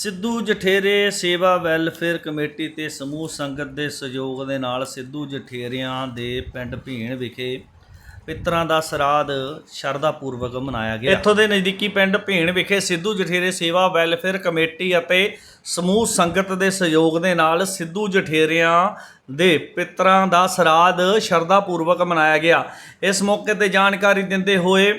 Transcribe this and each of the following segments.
ਸਿੱਧੂ ਜਠੇਰੇ ਸੇਵਾ welfare committee ਤੇ ਸਮੂਹ ਸੰਗਤ ਦੇ ਸਹਿਯੋਗ ਦੇ ਨਾਲ ਸਿੱਧੂ ਜਠੇਰਿਆਂ ਦੇ ਪਿੰਡ ਭੀਣ ਵਿਖੇ ਪਿੱਤਰਾਂ ਦਾ ਸਰਾਧ ਸ਼ਰਧਾ ਪੂਰਵਕ ਮਨਾਇਆ ਗਿਆ। ਇੱਥੋਂ ਦੇ ਨਜ਼ਦੀਕੀ ਪਿੰਡ ਭੀਣ ਵਿਖੇ ਸਿੱਧੂ ਜਠੇਰੇ ਸੇਵਾ ਵੈਲਫੇਅਰ ਕਮੇਟੀ ਅਤੇ ਸਮੂਹ ਸੰਗਤ ਦੇ ਸਹਿਯੋਗ ਦੇ ਨਾਲ ਸਿੱਧੂ ਜਠੇਰਿਆਂ ਦੇ ਪਿੱਤਰਾਂ ਦਾ ਸਰਾਧ ਸ਼ਰਧਾ ਪੂਰਵਕ ਮਨਾਇਆ ਗਿਆ। ਇਸ ਮੌਕੇ ਤੇ ਜਾਣਕਾਰੀ ਦਿੰਦੇ ਹੋਏ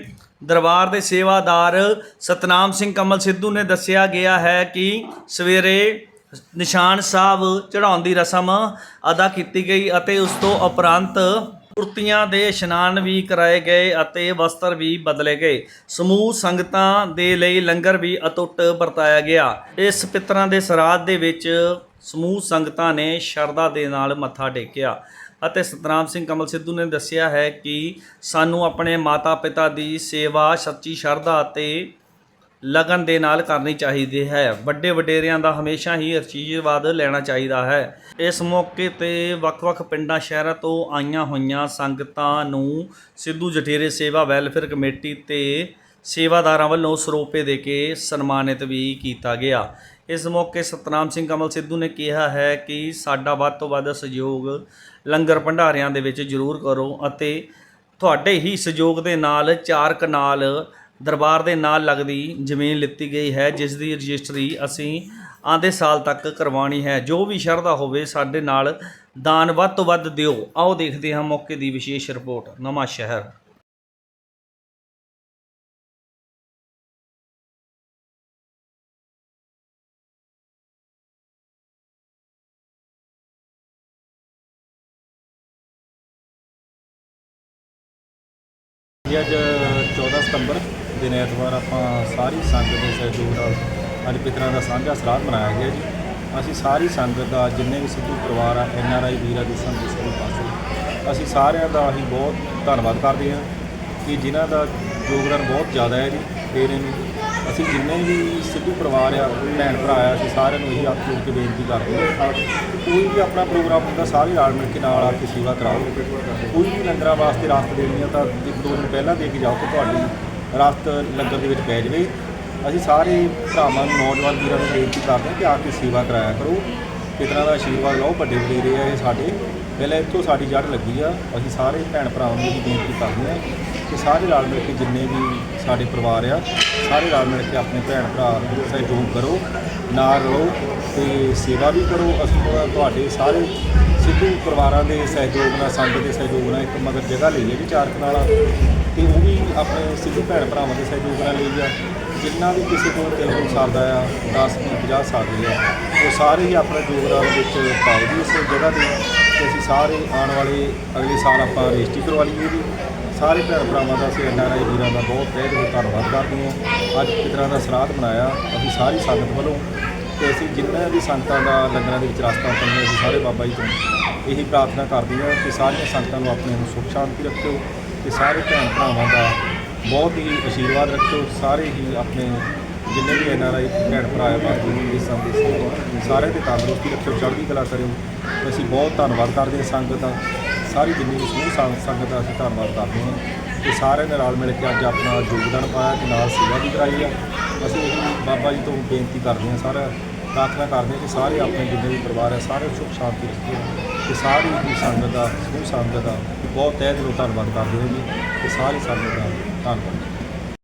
ਦਰਬਾਰ ਦੇ ਸੇਵਾਦਾਰ ਸਤਨਾਮ ਸਿੰਘ ਕਮਲ ਸਿੱਧੂ ਨੇ ਦੱਸਿਆ ਗਿਆ ਹੈ ਕਿ ਸਵੇਰੇ ਨਿਸ਼ਾਨ ਸਾਹਿਬ ਚੜਾਉਣ ਦੀ ਰਸਮ ਅਦਾ ਕੀਤੀ ਗਈ ਅਤੇ ਉਸ ਤੋਂ ਉਪਰੰਤ ਕੁਰਤੀਆਂ ਦੇ ਇਸ਼ਨਾਨ ਵੀ ਕਰਾਏ ਗਏ ਅਤੇ ਵਸਤਰ ਵੀ ਬਦਲੇ ਗਏ। ਸਮੂਹ ਸੰਗਤਾਂ ਦੇ ਲਈ ਲੰਗਰ ਵੀ ਅਟੁੱਟ ਵਰਤਾਇਆ ਗਿਆ। ਇਸ ਪਿਤਰਾਂ ਦੇ ਸਰਾਧ ਦੇ ਵਿੱਚ ਸਮੂਹ ਸੰਗਤਾਂ ਨੇ ਸ਼ਰਧਾ ਦੇ ਨਾਲ ਮੱਥਾ ਟੇਕਿਆ। ਅਤੇ ਸਤਨਾਮ ਸਿੰਘ ਕਮਲ ਸਿੱਧੂ ਨੇ ਦੱਸਿਆ ਹੈ ਕਿ ਸਾਨੂੰ ਆਪਣੇ ਮਾਤਾ-ਪਿਤਾ ਦੀ ਸੇਵਾ ਸੱਚੀ ਸ਼ਰਧਾ ਅਤੇ ਲਗਨ ਦੇ ਨਾਲ ਕਰਨੀ ਚਾਹੀਦੀ ਹੈ। ਵੱਡੇ ਵਡੇਰਿਆਂ ਦਾ ਹਮੇਸ਼ਾ ਹੀ ਅਸ਼ੀਰਵਾਦ ਲੈਣਾ ਚਾਹੀਦਾ ਹੈ। ਇਸ ਮੌਕੇ ਤੇ ਵੱਖ-ਵੱਖ ਪਿੰਡਾਂ, ਸ਼ਹਿਰਾਂ ਤੋਂ ਆਈਆਂ ਹੋਈਆਂ ਸੰਗਤਾਂ ਨੂੰ ਸਿੱਧੂ ਜਠੇਰੇ ਸੇਵਾ ਵੈਲਫੇਅਰ ਕਮੇਟੀ ਤੇ ਸੇਵਾਦਾਰਾਂ ਵੱਲੋਂ ਸਰੋਪੇ ਦੇ ਕੇ ਸਨਮਾਨਿਤ ਵੀ ਕੀਤਾ ਗਿਆ। ਇਸ ਮੌਕੇ ਸਤਨਾਮ ਸਿੰਘ ਕਮਲ ਸਿੱਧੂ ਨੇ ਕਿਹਾ ਹੈ ਕਿ ਸਾਡਾ ਵੱਧ ਤੋਂ ਵੱਧ ਸਹਿਯੋਗ ਲੰਗਰ ਭੰਡਾਰਿਆਂ ਦੇ ਵਿੱਚ ਜ਼ਰੂਰ ਕਰੋ ਅਤੇ ਤੁਹਾਡੇ ਹੀ ਸਹਿਯੋਗ ਦੇ ਨਾਲ ਚਾਰ ਕਨਾਲ ਦਰਬਾਰ ਦੇ ਨਾਲ ਲੱਗਦੀ ਜ਼ਮੀਨ ਲਿੱਤੀ ਗਈ ਹੈ, ਜਿਸ ਦੀ ਰਜਿਸਟਰੀ ਅਸੀਂ ਆਂਦੇ ਸਾਲ ਤੱਕ ਕਰਵਾਉਣੀ ਹੈ। ਜੋ ਵੀ ਸ਼ਰਧਾ ਹੋਵੇ ਸਾਡੇ ਨਾਲ ਦਾਨ ਵੱਧ ਤੋਂ ਵੱਧ ਦਿਓ। ਆਓ ਦੇਖਦੇ ਹਾਂ ਮੌਕੇ ਦੀ ਵਿਸ਼ੇਸ਼ ਰਿਪੋਰਟ। ਨਵਾਂ ਸ਼ਹਿਰ। ਜੀ, ਅੱਜ 14 ਸਤੰਬਰ ਦਿਨ ਐਤਵਾਰ ਆਪਾਂ ਸਾਰੀ ਸੰਗਤ ਦੇ ਸਹਿਯੋਗ ਨਾਲ ਅੱਜ ਪਿਤਰਾਂ ਦਾ ਸਾਂਝਾ ਸਰਾਧ ਮਨਾਇਆ ਗਿਆ ਜੀ। ਅਸੀਂ ਸਾਰੀ ਸੰਗਤ ਦਾ, ਜਿੰਨੇ ਵੀ ਸਿੱਧੂ ਪਰਿਵਾਰ ਆ, ਐਨ ਆਰ ਆਈ, ਵੀਰਾਂ ਦੇ ਸੰਗਤ ਸਾਰੇ ਪਾਸੇ, ਅਸੀਂ ਸਾਰਿਆਂ ਦਾ ਅਸੀਂ ਬਹੁਤ ਧੰਨਵਾਦ ਕਰਦੇ ਹਾਂ ਕਿ ਜਿਨ੍ਹਾਂ ਦਾ ਯੋਗਦਾਨ ਬਹੁਤ ਜ਼ਿਆਦਾ ਹੈ ਜੀ ਫਿਰ ਇਹਨੂੰ ਅਸੀਂ ਜਿੰਨੇ ਵੀ ਸਿੱਧੂ ਪਰਿਵਾਰ ਆ, ਭੈਣ ਭਰਾ ਆ, ਅਸੀਂ ਸਾਰਿਆਂ ਨੂੰ ਇਹੀ ਹੱਥ ਜੋੜ ਕੇ ਬੇਨਤੀ ਕਰਦੇ ਹਾਂ ਕੋਈ ਵੀ ਆਪਣਾ ਪ੍ਰੋਗਰਾਮ ਹੁੰਦਾ, ਸਾਰੇ ਰਲ ਮਿਲ ਕੇ ਨਾਲ ਆ ਕੇ ਸੇਵਾ ਕਰਾਓ। ਕੋਈ ਵੀ ਲੰਗਰਾਂ ਵਾਸਤੇ ਰਾਸਤ ਦੇਣੀ ਆ ਤਾਂ ਇੱਕ ਦੋ ਦਿਨ ਪਹਿਲਾਂ ਦੇ ਕੇ ਜਾਓ ਕਿ ਤੁਹਾਡੀ ਰਾਸਤ ਲੰਗਰ ਦੇ ਵਿੱਚ ਪੈ ਜਾਵੇ। ਅਸੀਂ ਸਾਰੇ ਭਰਾਵਾਂ ਨੂੰ, ਨੌਜਵਾਨ ਵੀਰਾਂ ਨੂੰ ਬੇਨਤੀ ਕਰਦੇ ਹਾਂ ਕਿ ਆ ਕੇ ਸੇਵਾ ਕਰਾਇਆ ਕਰੋ। ਪਿਤਰਾਂ ਦਾ ਆਸ਼ੀਰਵਾਦ ਲਓ, ਵੱਡੇ ਵਡੇਰੇ ਆ ਇਹ ਸਾਡੇ। ਪਹਿਲਾਂ ਇੱਥੋਂ ਸਾਡੀ ਜੜ ਲੱਗੀ ਆ, ਅਸੀਂ ਸਾਰੇ ਭੈਣ ਭਰਾਵਾਂ ਨੂੰ ਇਹ ਬੇਨਤੀ ਕਰਦੇ ਹਾਂ ਕਿ ਸਾਰੇ ਰਲ ਮਿਲ ਕੇ ਜਿੰਨੇ ਵੀ ਸਾਡੇ ਪਰਿਵਾਰ ਆ ਸਾਰੇ ਰਲ ਮਿਲ ਕੇ ਆਪਣੇ ਭੈਣ ਭਰਾ ਸਹਿਯੋਗ ਕਰੋ, ਨਾਲ ਰਹੋ ਤੇ ਸੇਵਾ ਵੀ ਕਰੋ। ਅਸੀਂ ਤੁਹਾਡੇ ਸਾਰੇ ਸਿੱਧੂ ਪਰਿਵਾਰਾਂ ਦੇ ਸਹਿਯੋਗ ਨਾਲ ਸੰਗਤ ਦੇ ਸਹਿਯੋਗ ਨਾਲ ਇੱਕ ਮਗਰ ਜਗ੍ਹਾ ਲਈ ਹੈ ਜੀ ਚਾਰ ਕਨਾਲਾ। ਤੇ ਉਹ ਵੀ ਆਪਣੇ ਸਿੱਧੂ ਭੈਣ ਭਰਾਵਾਂ ਦੇ ਸਹਿਯੋਗ ਨਾਲ ਲਈ ਆ। ਜਿੰਨਾ ਵੀ ਕਿਸੇ ਕੋਲ ਦਿਲ ਨੂੰ ਸਰਦਾ ਆ 10 50 ਸਕਦੇ ਆ, ਉਹ ਸਾਰੇ ਹੀ ਆਪਣੇ ਯੋਗਦਾਨ ਵਿੱਚ ਪਾਓ ਜੀ ਇਸ ਜਗ੍ਹਾ ਤੇ। ਤੇ ਅਸੀਂ ਸਾਰੇ ਆਉਣ ਵਾਲੇ ਅਗਲੇ ਸਾਲ ਆਪਾਂ ਰਜਿਸਟਰੀ ਕਰਵਾ ਲਈਏ ਜੀ ਸਾਰੇ ਭੈਣ ਭਰਾਵਾਂ ਦਾ ਅਸੀਂ ਐਨਆਰਆਈ ਵੀਰਾਂ ਦਾ ਬਹੁਤ ਤਹਿ ਦਿਲੋਂ ਧੰਨਵਾਦ ਕਰਦੇ ਹਾਂ। ਅੱਜ ਪਿਤਰਾਂ ਦਾ ਸਰਾਧ ਮਨਾਇਆ ਅਸੀਂ ਸਾਰੀ ਸੰਗਤ ਵੱਲੋਂ ਤੇ ਅਸੀਂ ਜਿੰਨਾਂ ਵੀ ਸੰਗਤਾਂ ਦਾ ਲੰਗਰਾਂ ਦੇ ਵਿੱਚ ਰਸਤਾ ਪਾਉਂਦੇ ਅਸੀਂ ਸਾਰੇ ਬਾਬਾ ਜੀ ਤੋਂ ਇਹੀ ਪ੍ਰਾਰਥਨਾ ਕਰਦੇ ਹਾਂ ਕਿ ਸਾਰੀਆਂ ਸੰਗਤਾਂ ਨੂੰ ਆਪਣੇ ਨੂੰ ਸੁਖ ਸ਼ਾਂਤੀ ਰੱਖਿਓ ਤੇ ਸਾਰੇ ਭੈਣ ਭਰਾਵਾਂ ਦਾ ਬਹੁਤ ਹੀ ਆਸ਼ੀਰਵਾਦ ਰੱਖਿਓ। ਸਾਰੇ ਹੀ ਆਪਣੇ ਜਿੰਨੇ ਵੀ ਐਨਆਰਆਈ ਭੈਣ ਭਰਾ ਆ ਬਾਕੀ ਇਸ ਸੰਦੇ ਸਾਰੇ ਤੇ ਤੰਦਰੁਸਤੀ ਰੱਖਿਓ, ਚੜ੍ਹਦੀ ਕਲਾ ਕਰਿਓ। ਤੇ ਅਸੀਂ ਬਹੁਤ ਧੰਨਵਾਦ ਕਰਦੇ ਹਾਂ ਸੰਗਤ ਦਾ। ਸਾਰੀ ਜਿੰਨੀ ਵੀ ਸਮੂਹ ਸੰਗ- ਸੰਗਤ ਦਾ ਅਸੀਂ ਧੰਨਵਾਦ ਕਰਦੇ ਹਾਂ ਤੇ ਸਾਰਿਆਂ ਨੇ ਰਲ ਮਿਲ ਕੇ ਅੱਜ ਆਪਣਾ ਯੋਗਦਾਨ ਪਾਇਆ ਤੇ ਨਾਲ ਸੇਵਾ ਵੀ ਕਰਾਈ ਆ। ਅਸੀਂ ਇਹ ਬਾਬਾ ਜੀ ਤੋਂ ਬੇਨਤੀ ਕਰਦੇ ਹਾਂ ਸਾਰਾ ਪ੍ਰਾਰਥਨਾ ਕਰਦੇ ਹਾਂ ਕਿ ਸਾਰੇ ਆਪਣੇ ਜਿੰਨੇ ਵੀ ਪਰਿਵਾਰ ਹੈ ਸਾਰੇ ਸੁਖ ਸ਼ਾਂਤੀ ਰੱਖੇ ਤੇ ਸਾਰੀ ਹੀ ਸੰਗਤ ਦਾ, ਸਮੂਹ ਸੰਗਤ ਦਾ ਬਹੁਤ ਤਹਿ ਦਿਲੋਂ ਧੰਨਵਾਦ ਕਰਦੇ ਹਾਂ ਜੀ ਤੇ ਸਾਰੀ ਸੰਗਤ ਦਾ ਧੰਨਵਾਦ।